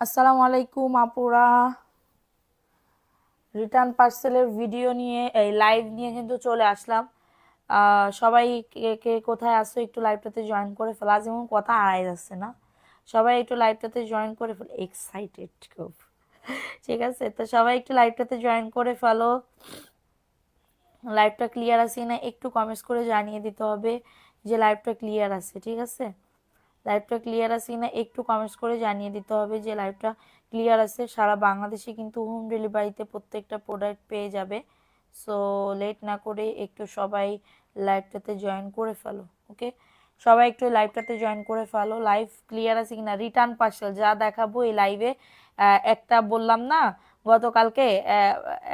আসসালামু আলাইকুম আপুরা। রিটার্ন পার্সেলের ভিডিও নিয়ে, এই লাইভ নিয়ে কিন্তু চলে আসলাম। সবাই কে কে কোথায় আসো একটু লাইভটাতে জয়েন করে ফেলো। এমন কথা আড়াই যাচ্ছে না। সবাই একটু লাইভটাতে জয়েন করে ফেলো। এক্সাইটেড খুব। ঠিক আছে? তো সবাই একটু লাইভটাতে জয়েন করে ফেলো। লাইভটা ক্লিয়ার আছে না একটু কমেন্টস করে জানিয়ে দিতে হবে যে লাইভটা ক্লিয়ার আছে। ঠিক আছে? লাইভটা ক্লিয়ার আছে কিনা একটু কমেন্টস করে জানিয়ে দিতে হবে যে লাইভটা ক্লিয়ার আছে। সারা বাংলাদেশে কিন্তু হোম ডেলিভারিতে প্রত্যেকটা প্রোডাক্ট পেয়ে যাবে। সো লেট না করে একটু সবাই লাইভটাতে জয়েন করে ফেলো ওকে সবাই একটু লাইভটাতে জয়েন করে ফেলো। লাইভ ক্লিয়ার আছে কিনা রিটার্ন পার্সেল যা দেখাবো এই লাইভে একটা বললাম না, গতকালকে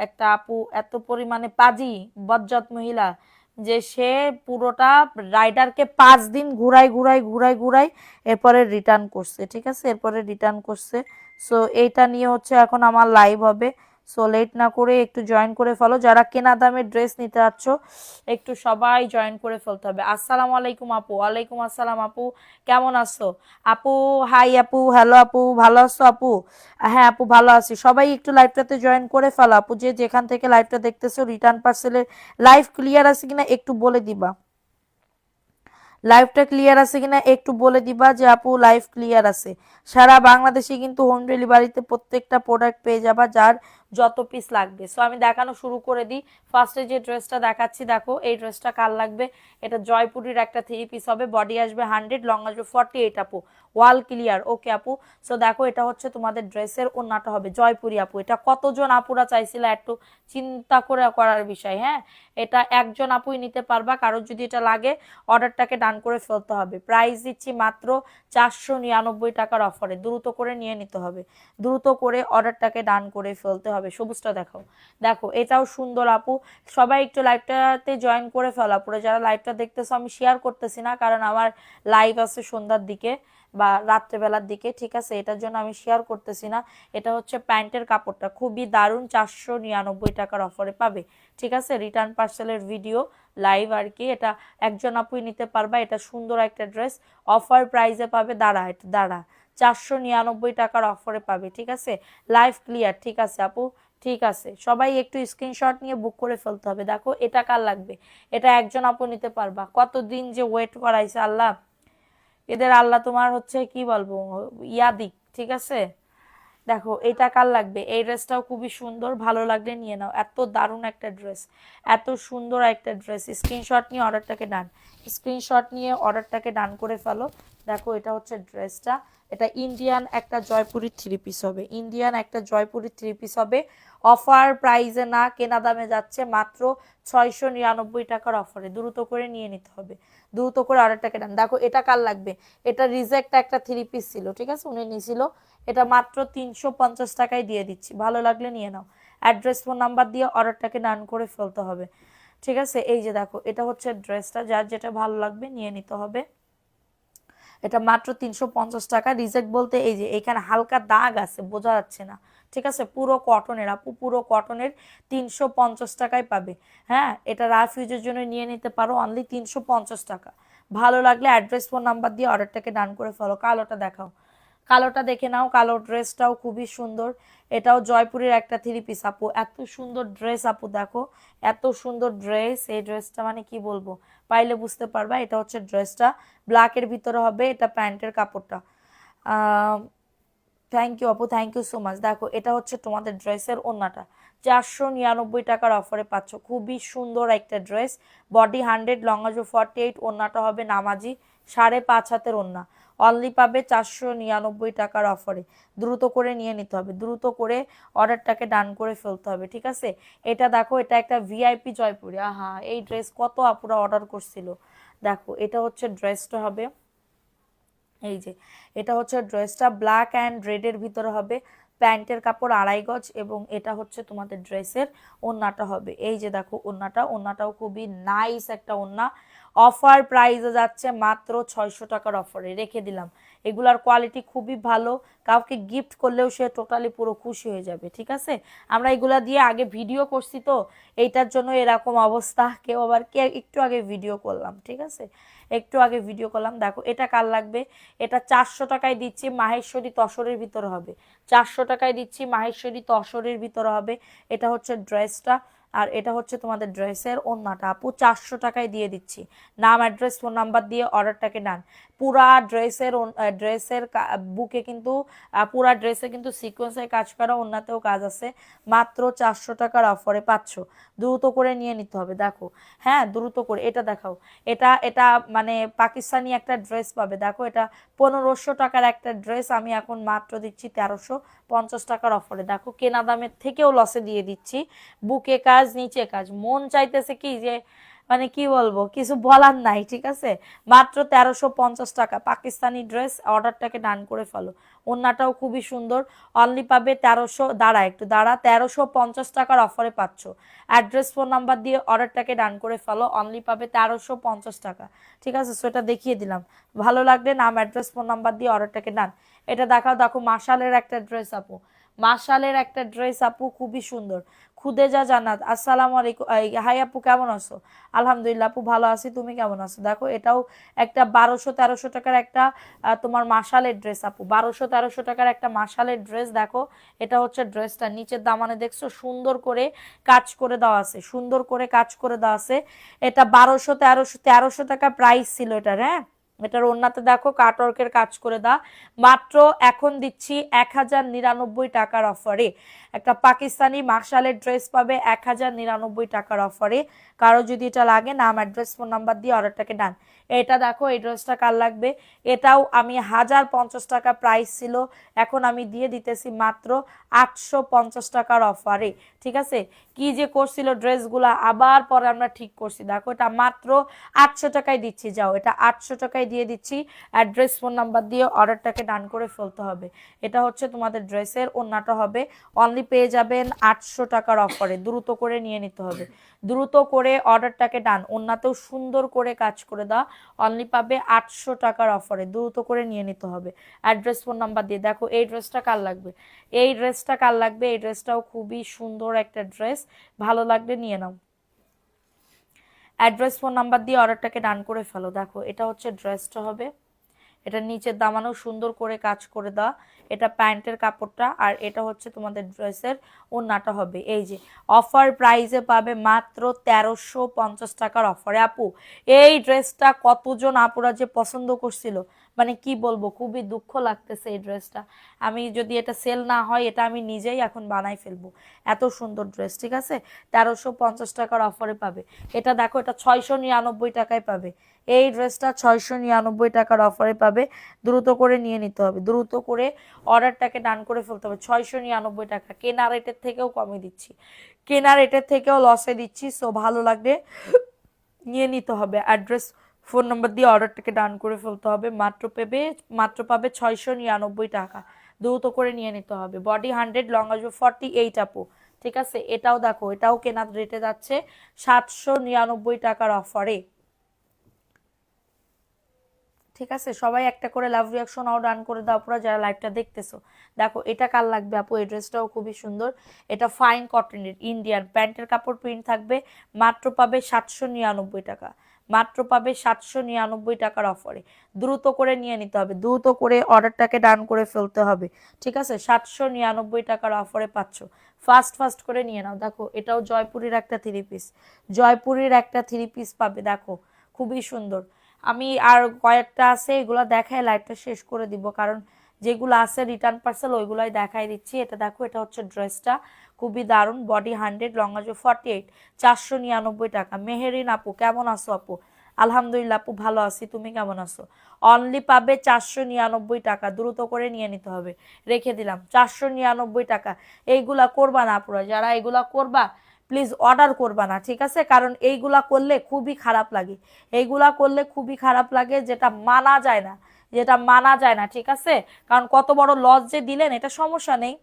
একটা আপু এত পরিমাণে পাজি বজ্জাত মহিলা যে সে পুরোটা রাইডারকে পাঁচ দিন ঘুরাই ঘুরাই ঘুরাই ঘুরাই এরপরে রিটার্ন করছে, ঠিক আছে? এরপরে রিটার্ন করছে। সো এইটা নিয়ে হচ্ছে এখন আমার লাইভ হবে। সো লেট না করে একটু জয়েন করে ফেলো। যারা কেনা দামের ড্রেস নিতে যাচ্ছ, একটু সবাই জয়েন করে ফেলতে হবে। আসসালামু আলাইকুম আপু। ওয়ালাইকুম আসসালাম আপু। কেমন আছো? আপু হাই আপু। হ্যালো আপু। ভালো আছো আপু? হ্যাঁ আপু, ভালো আছি। সবাই একটু লাইভটাতে জয়েন করে ফেলো। আপু, যে যেখান থেকে লাইভটা দেখতেছো রিটার্ন পার্সেলের লাইভ ক্লিয়ার আছে কিনা একটু বলে দিবা। লাইভটা ক্লিয়ার আছে কিনা একটু বলে দিবা যে আপু লাইভ ক্লিয়ার আছে। সারা বাংলাদেশে কিন্তু হোম ডেলিভারিতে প্রত্যেকটা প্রোডাক্ট পেয়ে যাবা, যার যত পিস লাগবে। সো আমি দেখানো শুরু করে দিই। ফার্স্টে যে ড্রেসটা দেখাচ্ছি, দেখো, এই ড্রেসটা কার লাগবে? এটা জয়পুরির একটা থ্রি পিস হবে। বডি আসবে হান্ড্রেড লং আসবে ফর্টি এইট আপু। ওয়াল ক্লিয়ার ওকে আপু? সো দেখো, এটা হচ্ছে তোমাদের ড্রেসের ওন্নাটা হবে। জয়পুরি, আপু। এটা কতজন আপুরা চাইছিল একটু চিন্তা করে করার বিষয় হ্যাঁ? এটা একজন আপুই নিতে পারবা, কারোর যদি এটা লাগে অর্ডারটাকে ডান করে ফেলতে হবে। প্রাইস দিচ্ছি মাত্র চারশো নিরানব্বই টাকার অফারে দ্রুত করে নিয়ে নিতে হবে। দ্রুত করে অর্ডারটাকে ডান করে ফেলতে হবে। সবুজটা দেখাও। দেখো, এটাও সুন্দর আপু। সবাই একটু লাইভটাতে জয়েন করে ফেলো আপুরে। যারা লাইভটা দেখতেছো, আমি শেয়ার করতেছি না, কারণ আমার লাইভ আছে সন্ধ্যার দিকে বা রাত্রেবেলার দিকে, ঠিক আছে? এটার জন্য আমি শেয়ার করতেছি না। এটা হচ্ছে প্যান্টের কাপড়টা। খুবই দারুণ, চারশো নিরানব্বই টাকার অফারে পাবে, ঠিক আছে? রিটার্ন পার্সেলের ভিডিও লাইভ আর কি। এটা একজন আপুই নিতে পারবা। এটা সুন্দর একটা ড্রেস অফার প্রাইজে পাবে, দাঁড়া, এটা দাঁড়া। চারশো নিরানব্বই টাকার অফারে পাবে, ঠিক আছে? লাইভ ক্লিয়ার ঠিক আছে আপু? ঠিক আছে। সবাই একটু স্ক্রিনশট নিয়ে বুক করে ফেলতে হবে। দেখো, এটা কার লাগবে? এটা একজন আপু নিতে পারবা। কতদিন যে ওয়েট করাইছে আল্লাহ? এদের আল্লাহ তোমার হচ্ছে, কি বলব, ইয়াদিক, ঠিক আছে? দেখো, এটা কার লাগবে? এই ড্রেসটাও খুবই সুন্দর, ভালো লাগলে নিয়ে নাও। এত দারুণ একটা ড্রেস এত সুন্দর একটা ড্রেস স্ক্রিনশট নিয়ে অর্ডারটাকে ডান স্ক্রিনশট নিয়ে অর্ডারটাকে ডান করে ফেলো। দেখো, এটা হচ্ছে ড্রেসটা এটা ইন্ডিয়ান একটা জয়পুরি থ্রি পিস হবে। ইন্ডিয়ান একটা জয়পুরি থ্রি পিস হবে। অফার প্রাইজে না কেনা দামে যাচ্ছে মাত্র ছয়শো নিরানব্বই টাকার অফারে দ্রুত করে নিয়ে নিতে হবে। দ্রুত করে অর্ডারটাকে ডান দেখো এটা কার লাগবে? এটা রিজেক্ট একটা থ্রি পিস ছিল, ঠিক আছে? উনি নিয়েছিল এটা মাত্র তিনশো পঞ্চাশ টাকায় দিয়ে দিচ্ছি। ভালো লাগলে নিয়ে নাও। অ্যাড্রেস ফোন নাম্বার দিয়ে অর্ডারটাকে নান করে ফেলতে হবে। ঠিক আছে? এই যে দেখো, এটা হচ্ছে ড্রেসটা যার যেটা ভালো লাগবে নিয়ে নিতে হবে। এটা মাত্র তিনশো পঞ্চাশ টাকা। রিজেক্ট বলতে এই যে এখানে হালকা দাগ আছে, বোঝা যাচ্ছে না। ঠিক আছে? পুরো কটনের আপু পুরো কটনের তিনশো পঞ্চাশ টাকায় পাবে। হ্যাঁ? এটা রাফ ইউজের জন্য নিয়ে নিতে পারো অনলি তিনশো পঞ্চাশ টাকা। ভালো লাগলে অ্যাড্রেস ফোন নাম্বার দিয়ে অর্ডারটাকে ডান করে ফেলো কালোটা দেখাও। কালোটা দেখে নাও, কালো ড্রেসটাও খুবই সুন্দর। এটাও জয়পুরের একটা থ্রি পিস আপু। এত সুন্দর ড্রেস আপু, দেখো। এত সুন্দর ড্রেস এই ড্রেসটা মানে কি বলব? পাইলে বুঝতে পারবা, এটা হচ্ছে ড্রেসটা ব্ল্যাকের ভিতরে হবে এটা প্যান্টের কাপড়টা। থ্যাংক ইউ আপু থ্যাংক ইউ সো মাচ দেখো, এটা হচ্ছে তোমাদের ড্রেসের ওন্নাটা। চারশো নিরানব্বই টাকার অফারে পাচ্ছ। খুবই সুন্দর একটা ড্রেস বডি হান্ড্রেড লং আসবে ফর্টি এইট ওন্নাটা হবে নামাজি। সাড়ে পাঁচ হাতের ওন্না। অনলি পাবে চারশো নিরানব্বই টাকার অফারে দ্রুত করে নিয়ে নিতে হবে। দ্রুত করে অর্ডারটাকে ডান করে ফেলতে হবে, ঠিক আছে? এটা দেখো, এটা একটা ভিআইপি জয়পুরি। আহা, এই ড্রেস কত আপুরা অর্ডার করছিল। দেখো, এটা হচ্ছে ড্রেসটা হবে, এই যে, এটা হচ্ছে ড্রেসটা ব্ল্যাক অ্যান্ড রেডের ভিতরে হবে। প্যান্টের কাপড় আড়াই গজ এবং এটা হচ্ছে তোমাদের ড্রেসের ওন্নাটা হবে। এই যে দেখো, ওন্নাটা, ওন্নাটাও খুবই নাইস একটা ওন্না। অফার প্রাইসে যাচ্ছে মাত্র ছয়শো টাকার অফারে রেখে দিলাম। এগুলার কোয়ালিটি খুবই ভালো। কাউকে গিফট করলেও সে টোটালি পুরো খুশি হয়ে যাবে, ঠিক আছে? আমরা এগুলা দিয়ে আগে ভিডিও করছি তো, এইটার জন্য এরকম অবস্থা। কেউ আবার কে, একটু আগে ভিডিও করলাম, ঠিক আছে? একটু আগে ভিডিও করলাম। দেখো, এটা কার লাগবে? এটা চারশো টাকায় দিচ্ছি, মাহেশ্বরী তসরের ভিতরে হবে। চারশো টাকায় দিচ্ছি, মাহেশ্বরী তসরের ভিতরে হবে। এটা হচ্ছে ড্রেসটা আর এটা হচ্ছে তোমাদের ড্রেসের ওন্নাটা। আপু, চারশো টাকায় দিয়ে দিচ্ছি। নাম, অ্যাড্রেস, ফোন নাম্বার দিয়ে অর্ডারটাকে নেন। পুরা ড্রেসের ড্রেসের বুকে কিন্তু পুরা ড্রেসে কিন্তু সিকোয়েন্সের কাজ করা ওন্নাতেও কাজ আছে। মাত্র চারশো টাকার অফারে পাচ্ছ। দ্রুত করে নিয়ে নিতে হবে, দেখো। হ্যাঁ দ্রুত করে। এটা দেখাও। এটা এটা মানে পাকিস্তানি একটা ড্রেস পাবে। দেখো, এটা পনেরোশো টাকার একটা ড্রেস। আমি এখন মাত্র দিচ্ছি তেরোশো। পঞ্চাশ টাকার অফারে। দেখো, কেনা দামের থেকেও লসে দিয়ে দিচ্ছি। বুকে কাজ, নিচে কাজ। মন চাইতেছে কি যে মানে কি বলব, কিছু বলার নাই, ঠিক আছে? মাত্র তেরোশো পঞ্চাশ টাকা। পাকিস্তানি ড্রেস অর্ডারটাকে ডান করে ফেলো। ওন্নাটাও খুবই সুন্দর। অনলি পাবে তেরোশো, দাঁড়া একটু, দাঁড়া, তেরোশো পঞ্চাশ টাকার অফারে পাচ্ছ। অ্যাড্রেস ফোন নাম্বার দিয়ে অর্ডারটাকে ডান করে ফেলো। অনলি পাবে তেরোশো পঞ্চাশ টাকা। ঠিক আছে? সো এটা দেখিয়ে দিলাম। ভালো লাগলে নাম অ্যাড্রেস ফোন নাম্বার দিয়ে অর্ডারটাকে ডান। এটা দেখাও, দেখো, মাশালের একটা ড্রেস আপু। মাশালের একটা ড্রেস আপু, খুবই সুন্দর। খুদে যা জান্নাত, আসসালামু আলাইকুম। হাই আপু, কেমন আছো? আলহামদুলিল্লাহ আপু, ভালো আছি। তুমি কেমন আছো? দেখো, এটাও একটা বারোশো তেরোশো টাকার একটা তোমার মাশালের ড্রেস আপু। বারোশো তেরোশো টাকার একটা মাশালের ড্রেস দেখো, এটা হচ্ছে ড্রেসটা নিচের দামানে দেখছ, সুন্দর করে কাজ করে দেওয়া আছে। সুন্দর করে কাজ করে দেওয়া আছে। এটা বারোশো তেরোশো তেরোশো টাকা প্রাইস ছিল এটার হ্যাঁ? এটার ওনাতে দেখো, কাটওয়ার্কের কাজ করে দা মাত্র এখন দিচ্ছি এক হাজার নিরানব্বই টাকার অফারে। একটা পাকিস্তানি মার্শালের ড্রেস পাবে এক হাজার নিরানব্বই টাকার অফারে। কারও যদি এটা লাগে, নাম, অ্যাড্রেস, ফোন নাম্বার দিয়ে অর্ডারটাকে ডান। এটা দেখো, এই ড্রেসটা কার লাগবে? এটাও আমি হাজার পঞ্চাশ টাকা প্রাইস ছিল। এখন আমি দিয়ে দিতেছি মাত্র আটশো পঞ্চাশ টাকার অফারে ঠিক আছে? কি যে করছিল ড্রেসগুলো, আবার পরে আমরা ঠিক করছি। দেখো, এটা মাত্র আটশো টাকায় দিচ্ছি। যাও, এটা আটশো টাকায় দিয়ে দিচ্ছি। অ্যাড্রেস ফোন নাম্বার দিয়ে অর্ডারটাকে ডান করে ফেলতে হবে। এটা হচ্ছে তোমাদের ড্রেসের অন্যটা হবে। অনলি পেয়ে যাবেন আটশো টাকার অফারে দ্রুত করে নিয়ে নিতে হবে। দ্রুত করে অর্ডারটাকে ডান ওন্নাতেও সুন্দর করে কাজ করে দাও। অনলি পাবে আটশো টাকার অফারে দ্রুত করে নিয়ে নিতে হবে। অ্যাড্রেস ফোন নাম্বার দিয়ে। দেখো, এই ড্রেসটা কার লাগবে? এই ড্রেসটা কার লাগবে? এই ড্রেসটাও খুবই সুন্দর একটা ড্রেস ভালো লাগলে নিয়ে নাও। অ্যাড্রেস ফোন নাম্বার দিয়ে অর্ডারটাকে ডান করে ফেলো। দেখো, এটা হচ্ছে ড্রেসটা হবে। এটা নিচের দামানো, সুন্দর করে কাজ করে দেওয়া। এটা প্যান্টের কাপড়টা আর এটা হচ্ছে তোমাদের ড্রেসের ওনাটা হবে। এই যে, অফার প্রাইসে পাবে মাত্র তেরোশো পঞ্চাশ টাকার অফারে। আপু, এই ড্রেসটা কতজন আপুরা যে পছন্দ করছিল? মানে কি বলব, খুবই দুঃখ লাগতেছে এই ড্রেসটা আমি যদি এটা সেল না হয়, এটা আমি নিজেই এখন বানাই ফেলব। এত সুন্দর ড্রেস ঠিক আছে? তেরোশো পঞ্চাশ টাকার অফারে পাবে। এটা দেখো, এটা ছয়শো নিরানব্বই টাকায় পাবে। এই ড্রেসটা ছয়শো নিরানব্বই টাকার অফারে পাবে। দ্রুত করে নিয়ে নিতে হবে। দ্রুত করে অর্ডারটাকে ডান করে ফেলতে হবে। ছয়শো নিরানব্বই টাকা। কেনা রেটের থেকেও কমে দিচ্ছি। কেনা রেটের থেকেও লসে দিচ্ছি। সো ভালো লাগলে নিয়ে নিতে হবে। অ্যাড্রেস ফোন নাম্বার দিয়ে অর্ডারটাকে ডান করে ফেলতে হবে। মাত্র পেবে, মাত্র পাবে ছয়শো নিরানব্বই টাকা। দ্রুত করে নিয়ে নিতে হবে। বডি হান্ড্রেড, লং আসবে ফর্টি এইট, আপু। ঠিক আছে? এটাও দেখো, এটাও কেনার রেটে যাচ্ছে সাতশো নিরানব্বই টাকার অফারে। ঠিক আছে? সবাই একটা করে লাভ রিয়াকশন আও ডান করে দাও, পুরো যারা লাইভটা দেখতেছো। দেখো, এটা কার লাগবে আপু? এই ড্রেসটাও খুবই সুন্দর। এটা ফাইন কটনের, ইন্ডিয়ান। প্যান্টের কাপড় প্রিন্ট থাকবে, মাত্র পাবে সাতশো নিরানব্বই টাকা। মাত্র পাবে সাতশো নিরানব্বই টাকার অফারে দ্রুত করে নিয়ে নিতে হবে, দ্রুত করে অর্ডারটাকে ডান করে ফেলতে হবে। ঠিক আছে? সাতশো নিরানব্বই টাকার অফারে পাচ্ছ। ফাস্ট ফাস্ট করে নিয়ে নাও। দেখো, এটাও জয়পুরের একটা থ্রি পিস জয়পুরের একটা থ্রি পিস পাবে, দেখো, খুবই সুন্দর। আমি আর কয়েকটা আছে, এগুলো দেখায় লাইভটা শেষ করে দিব। কারণ যেগুলো আছে রিটার্ন পার্সেল ওইগুলোই দেখাই দিচ্ছি। এটা দেখো, এটা হচ্ছে ড্রেসটা খুবই দারুণ বডি হান্ড্রেড লং আছে ফর্টি এইট চারশো নিরানব্বই টাকা। মেহেরিন আপু, কেমন আছো আপু? আলহামদুলিল্লাহ আপু, ভালো আছি। তুমি কেমন আছো? অনলি পাবে চারশো নিরানব্বই টাকা, দ্রুত করে নিয়ে নিতে হবে। রেখে দিলাম, চারশো নিরানব্বই টাকা। এইগুলা করবা না আপুরা, যারা এইগুলা করবা প্লিজ অর্ডার করবা না, ঠিক আছে? কারণ এইগুলা করলে খুবই খারাপ লাগে। এইগুলা করলে খুবই খারাপ লাগে, যেটা মানা যায় না, যেটা মানা যায় না, ঠিক আছে? কারণ কত বড় লস যে দিলেন, এটা সমস্যা নেই।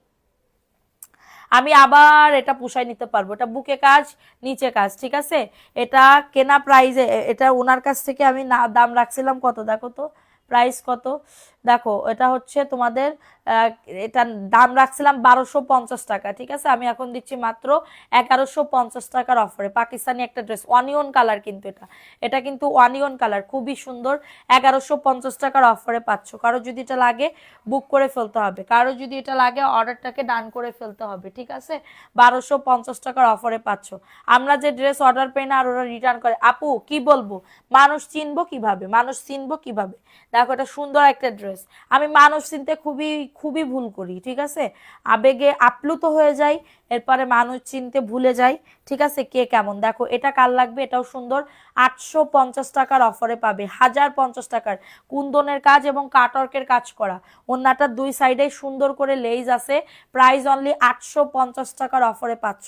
আমি আবার এটা পুষাই নিতে পারব। এটা বুকে কাজ, নিচে কাজ, ঠিক আছে? এটা কেনা প্রাইজে এটা ওনার কাছ থেকে আমি না, দাম রাখছিলাম কত? দেখো তো প্রাইস কত? দেখো, এটা হচ্ছে তোমাদের এটা দাম রাখছিলাম বারোশো পঞ্চাশ টাকা, ঠিক আছে? আমি এখন দিচ্ছি মাত্র এগারোশো পঞ্চাশ টাকার অফারে পাকিস্তানি একটা ড্রেস অনিয়ন কালার কিন্তু এটা। এটা কিন্তু অনিয়ন কালার খুবই সুন্দর। এগারোশো পঞ্চাশ টাকার অফারে পাচ্ছ। কারও যদি এটা লাগে বুক করে ফেলতে হবে। কারও যদি এটা লাগে অর্ডারটাকে ডান করে ফেলতে হবে, ঠিক আছে? বারোশো পঞ্চাশ টাকার অফারে পাচ্ছ। আমরা যে ড্রেস অর্ডার পাই না, আর ওরা রিটার্ন করে, আপু, কি বলব? মানুষ চিনবো কীভাবে? মানুষ চিনবো কীভাবে? দেখো, এটা সুন্দর একটা ড্রেস আমি মানুষ চিনতে খুবই খুবই ভুল করি, ঠিক আছে? আবেগে আপ্লুত হয়ে যাই, এরপরে মানুষ চিনতে ভুলে যাই, ঠিক আছে? কে কেমন? দেখো, এটা কার লাগবে? এটাও সুন্দর। আটশো পঞ্চাশ টাকার অফারে পাবে, হাজার পঞ্চাশ টাকার কুন্দনের কাজ এবং কাটওয়ার্কের কাজ করা। অন্যটার দুই সাইডে সুন্দর করে লেজ আছে। প্রাইস অনলি আটশো পঞ্চাশ টাকার অফারে পাচ্ছ।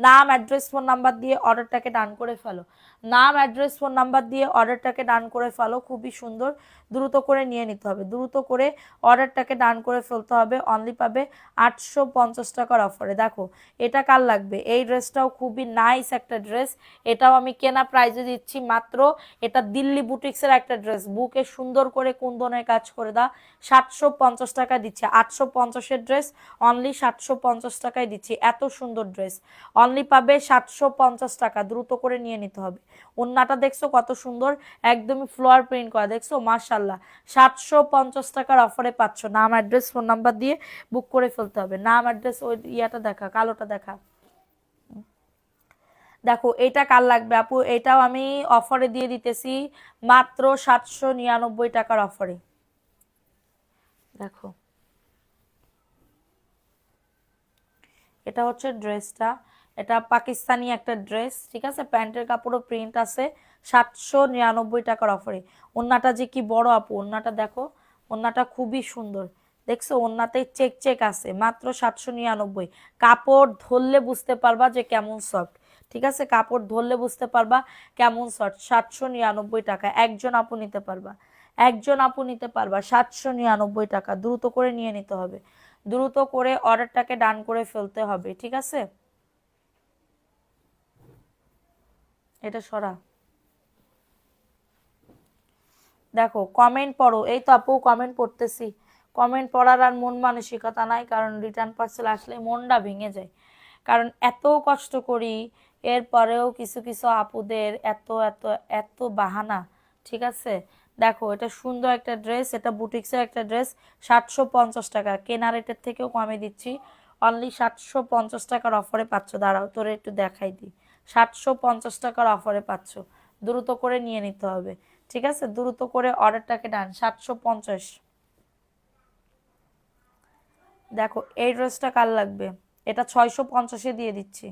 নাম অ্যাড্রেস ফোন নাম্বার দিয়ে অর্ডারটাকে ডান করে ফেলো। নাম অ্যাড্রেস ফোন নাম্বার দিয়ে অর্ডারটাকে ডান করে ফেলো। খুবই সুন্দর। দ্রুত করে নিয়ে নিতে হবে। দ্রুত করে অর্ডারটাকে ডান করে ফেলতে হবে। অনলি পাবে আটশো পঞ্চাশ টাকার অফারে দেখো, এটা কার লাগবে? এই ড্রেসটাও খুবই নাইস একটা ড্রেস এটাও আমি কেনা প্রাইজে দিচ্ছি মাত্র। এটা দিল্লি বুটিক্সের একটা ড্রেস বুকে সুন্দর করে কুন্দনের কাজ করে দা সাতশো পঞ্চাশ টাকা দিচ্ছে। আটশো পঞ্চাশের ড্রেস অনলি সাতশো পঞ্চাশ টাকায় দিচ্ছি। এত সুন্দর ড্রেস অনলি পাবে সাতশো পঞ্চাশ টাকা। দ্রুত করে নিয়ে নিতে হবে। ওন্নাটা দেখছ কত সুন্দর? একদমই ফ্লোয়ার প্রিন্ট করা। দেখছ? মার্শাল্লাহ সাতশো পঞ্চাশ টাকার অফারে পাচ্ছ। নাম অ্যাড্রেস ফোন নাম্বার দিয়ে বুক করে ফেলতে হবে। নাম অ্যাড্রেস ওই ইয়াটা দেখা, কালোটা দেখা। দেখো, এটা কার লাগবে আপু? এটাও আমি অফারে দিয়ে দিতেছি মাত্র সাতশো নিরানব্বই টাকার অফারে দেখো। এটা হচ্ছে ড্রেসটা এটা পাকিস্তানি একটা ড্রেস, ঠিক আছে? প্যান্টের কাপড়ও প্রিন্ট আছে, সাতশো নিরানব্বই টাকার অফারে ওন্নাটা যে কি বড় আপু, ওন্নাটা দেখো, ওন্নাটা খুবই সুন্দর। দেখছ, ওন্নাতে চেক চেক আছে, মাত্র সাতশো নিরানব্বই। কাপড় ধরলে বুঝতে পারবা যে কেমন সফট ঠিক আছে? কাপড় ধরলে বুঝতে পারবা কেমন সফট সাতশো নিরানব্বই টাকা। একজন আপু নিতে পারবা, একজন আপু নিতে পারবা সাতশো নিরানব্বই টাকা। দ্রুত করে নিয়ে নিতে হবে, দ্রুত করে অর্ডারটাকে ডান করে ফেলতে হবে, ঠিক আছে? এটা সরা। দেখো কমেন্ট পড়ো। এই তো আপু কমেন্ট পড়তেছি। কমেন্ট পড়ার আর মন মানসিকতা নাই, কারণ রিটার্ন পার্সেল আসলে মনটা ভেঙে যায়। কারণ এত কষ্ট করি, এরপরেও কিছু কিছু আপুদের এত এত এত বাহানা, ঠিক আছে? দেখো, এটা সুন্দর একটা ড্রেস এটা বুটিক্সের একটা ড্রেস সাতশো পঞ্চাশ টাকা। কেনা রেটের থেকেও কমে দিচ্ছি। অনলি সাতশো পঞ্চাশ টাকার অফারে পাচ্ছ। দাঁড়াও, তোরে একটু দেখাই দিই। সাতশো পঞ্চাশ টাকার অফারে পাচ্ছ। দ্রুত করে নিয়ে নিতে হবে, ঠিক আছে? দ্রুত করে অর্ডারটাকে ডান সাতশো পঞ্চাশ। দেখো, এই ড্রেসটা কার লাগবে? এটা ছয়শো পঞ্চাশে দিয়ে দিচ্ছি।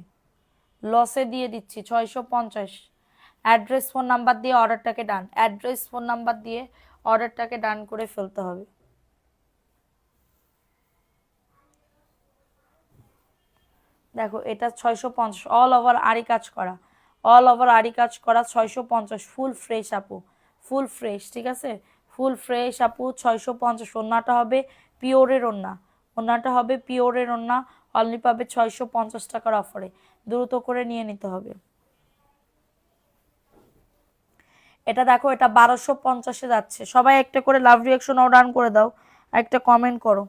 লসে দিয়ে দিচ্ছি, ছয়শো পঞ্চাশ। অ্যাড্রেস ফোন নাম্বার দিয়ে অর্ডারটাকে ডান। অ্যাড্রেস ফোন নাম্বার দিয়ে অর্ডারটাকে ডান করে ফেলতে হবে। দেখো, এটা ছয়শো পঞ্চাশ অল ওভার আড়ি কাজ করা। অল ওভার আড়ি কাজ করা ছয়শো পঞ্চাশ ফুল ফ্রেশ আপু ফুল ফ্রেশ ঠিক আছে? ফুল ফ্রেশ আপু, ছয়শো পঞ্চাশ ওন্নাটা হবে পিওরের ওন্না ওন্নাটা হবে পিওরের ওন্না অনলি পাবে ছয়শো পঞ্চাশ টাকার অফারে দ্রুত করে নিয়ে নিতে হবে। এটা দেখো, এটা বারোশো পঞ্চাশে যাচ্ছে। সবাই একটা করে লাভ রিয়াকশন ডান করে দাও একটা কমেন্ট করো।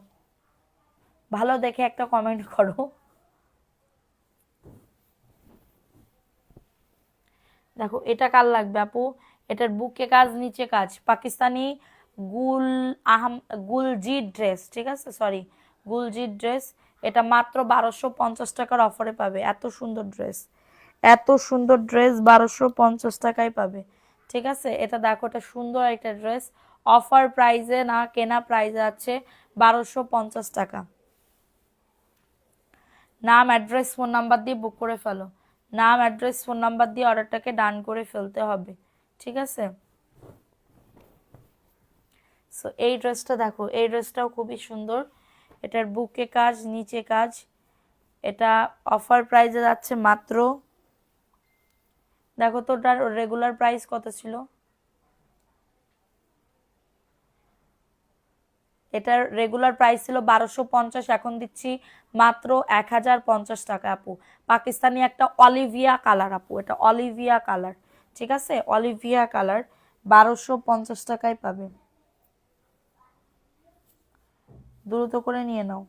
ভালো দেখে একটা কমেন্ট করো। দেখো, এটা কার লাগবে আপু? এটার বুকে কাজ, নিচে কাজ। পাকিস্তানি গুল আহম গুলজি ড্রেস, ঠিক আছে? সরি গুলজি ড্রেস। এটা মাত্র বারোশো পঞ্চাশ টাকার অফারে পাবে। এত সুন্দর ড্রেস। এত সুন্দর ড্রেস বারোশো পঞ্চাশ টাকায় পাবে। ঠিক আছে? এটা দেখো, এটা সুন্দর একটা ড্রেস। অফার প্রাইজে না, কেনা প্রাইজে আছে বারোশো পঞ্চাশ টাকা। নাম, অ্যাড্রেস, ফোন নাম্বার দিয়ে বুক করে ফেলো। নাম অ্যাড্রেস ফোন নাম্বার দিয়ে অর্ডারটাকে ডান করে ফেলতে হবে, ঠিক আছে? সো এই ড্রেসটা দেখো, এই ড্রেসটাও খুবই সুন্দর। এটার বুকে কাজ, নিচে কাজ। এটা অফার প্রাইসে যাচ্ছে মাত্র, দেখো তো ওটার রেগুলার প্রাইস কত ছিল? এটার রেগুলার প্রাইস ছিল বারোশো পঞ্চাশ, এখন দিচ্ছি মাত্র এক হাজার পঞ্চাশ টাকা আপু। পাকিস্তানি একটা অলিভিয়া কালার আপু, এটা অলিভিয়া কালার, ঠিক আছে? অলিভিয়া কালার, বারোশো পঞ্চাশ টাকায় পাবে। দ্রুত করে নিয়ে নাও।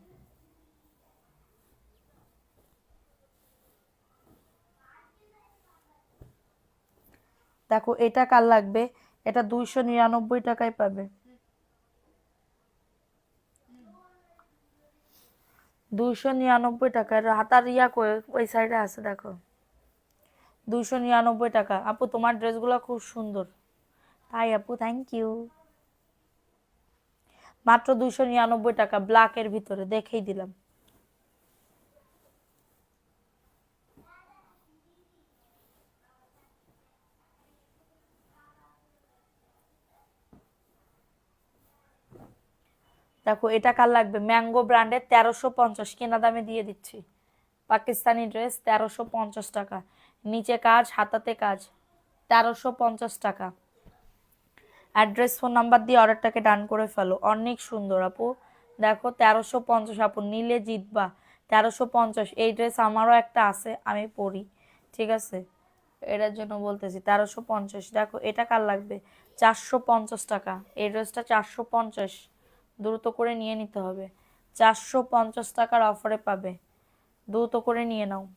দেখো, এটা কার লাগবে? এটা দুইশো নিরানব্বই টাকায় পাবে। দুইশো নিরানব্বই টাকা। হাতার ইয়া করে ওই সাইডে আছে, দেখো। দুইশো নিরানব্বই টাকা। আপু, তোমার ড্রেসগুলো খুব সুন্দর। তাই, আপু থ্যাংক ইউ মাত্র দুইশো নিরানব্বই টাকা ব্ল্যাকের ভিতরে, দেখেই দিলাম। দেখো, এটা কার লাগবে? ম্যাঙ্গো ব্র্যান্ডের তেরোশো পঞ্চাশ কেনা দামে দিয়ে দিচ্ছি। পাকিস্তানি ড্রেস তেরোশো পঞ্চাশ টাকা। নিচে কাজ, হাতাতে কাজ, তেরোশো পঞ্চাশ টাকা। অ্যাড্রেস ফোন নাম্বার দিয়ে অর্ডারটাকে ডান করে ফেলো। অনেক সুন্দর আপু। দেখো, তেরোশো পঞ্চাশ আপু, নিলে জিতবা। তেরোশো পঞ্চাশ, এই ড্রেস আমারও একটা আছে, আমি পরি। ঠিক আছে? এটার জন্য বলতেছি, তেরোশো পঞ্চাশ। দেখো, এটা কার লাগবে? চারশো পঞ্চাশ টাকা। এই ড্রেসটা চারশো পঞ্চাশ। দ্রুত করে নিয়ে নিতে হবে। চারশো পঞ্চাশ টাকার অফারে পাবে। দ্রুত করে নিয়ে নাও।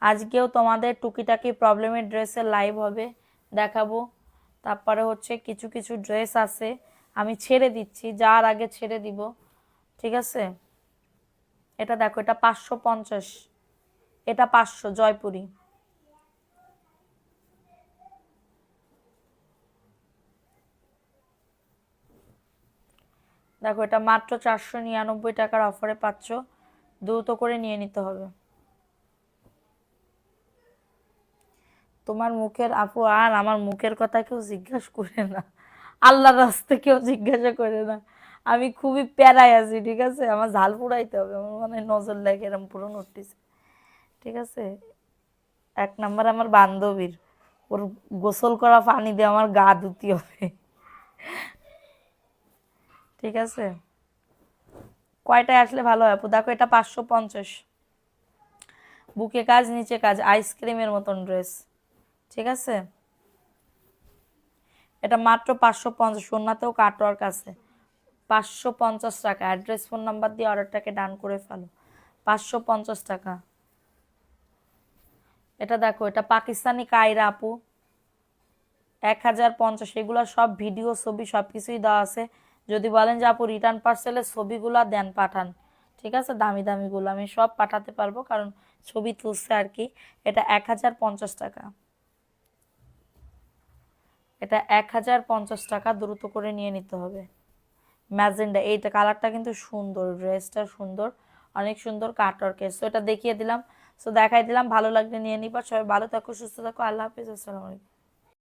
আজকেও তোমাদের টুকিটাকি প্রবলেমের ড্রেসের লাইভ হবে। দেখাবো। তারপরে হচ্ছে কিছু কিছু ড্রেস আছে। আমি ছেড়ে দিচ্ছি। যার আগে ছেড়ে দিব। ঠিক আছে? এটা দেখো, এটা পাঁচশো পঞ্চাশ। এটা পাঁচশো, জয়পুরি। দেখো, এটা মাত্র চারশো নিরানব্বই টাকার অফারে পাচ্ছ। দ্রুত করে নিয়ে নিতে হবে। তোমার মুখের আপু, আর আমার মুখের কথা কেউ জিজ্ঞাসা করে না। আল্লাহর রাস্তা কেউ জিজ্ঞাসা করে না। আমি খুবই প্যারায় আছি, ঠিক আছে? আমার ঝাল পুড়াইতে হবে, আমার মানে নজর লাগে এরম পুরো নোটিস ঠিক আছে? এক নাম্বার আমার বান্ধবীর, ওর গোসল করা পানি দিয়ে আমার গা ধুতি হবে। ঠিক আছে? কয়টায় আসলে ভালো হয় আপু? দেখো, এটা পাঁচশো পঞ্চাশ। বুকে কাজ, নিচে কাজ আইসক্রিমের মতন ড্রেস ঠিক আছে? এটা মাত্র পাঁচশো পঞ্চাশ ওনাতেও কাটওয়ার্ক আছে। পাঁচশো পঞ্চাশ টাকা। অ্যাড্রেস ফোন নাম্বার দিয়ে অর্ডারটাকে ডান করে ফেলো। পাঁচশো পঞ্চাশ টাকা। এটা দেখো, এটা পাকিস্তানি কায়রা আপু। এক হাজার পঞ্চাশ, এগুলো সব ভিডিও ছবি সব কিছুই দেওয়া আছে। যদি বলেন যে আপু রিটার্ন পার্সেলের ছবিগুলো দেন পাঠান, ঠিক আছে? দামি দামিগুলো আমি সব পাঠাতে পারব, কারণ ছবি তুলছে আর কি, এটা এক হাজার পঞ্চাশ টাকা। এটা এক হাজার পঞ্চাশ টাকা দ্রুত করে নিয়ে নিতে হবে। ম্যাজেন্ডা, এইটা কালারটা কিন্তু সুন্দর, ড্রেসটা সুন্দর, অনেক সুন্দর কাটর কেস তো এটা দেখিয়ে দিলাম। সো দেখাই দিলাম, ভালো লাগলে নিয়ে নিবার সবাই ভালো থাকো, সুস্থ থাকো, আল্লাহ হাফিজ, আসসালামু আলাইকুম।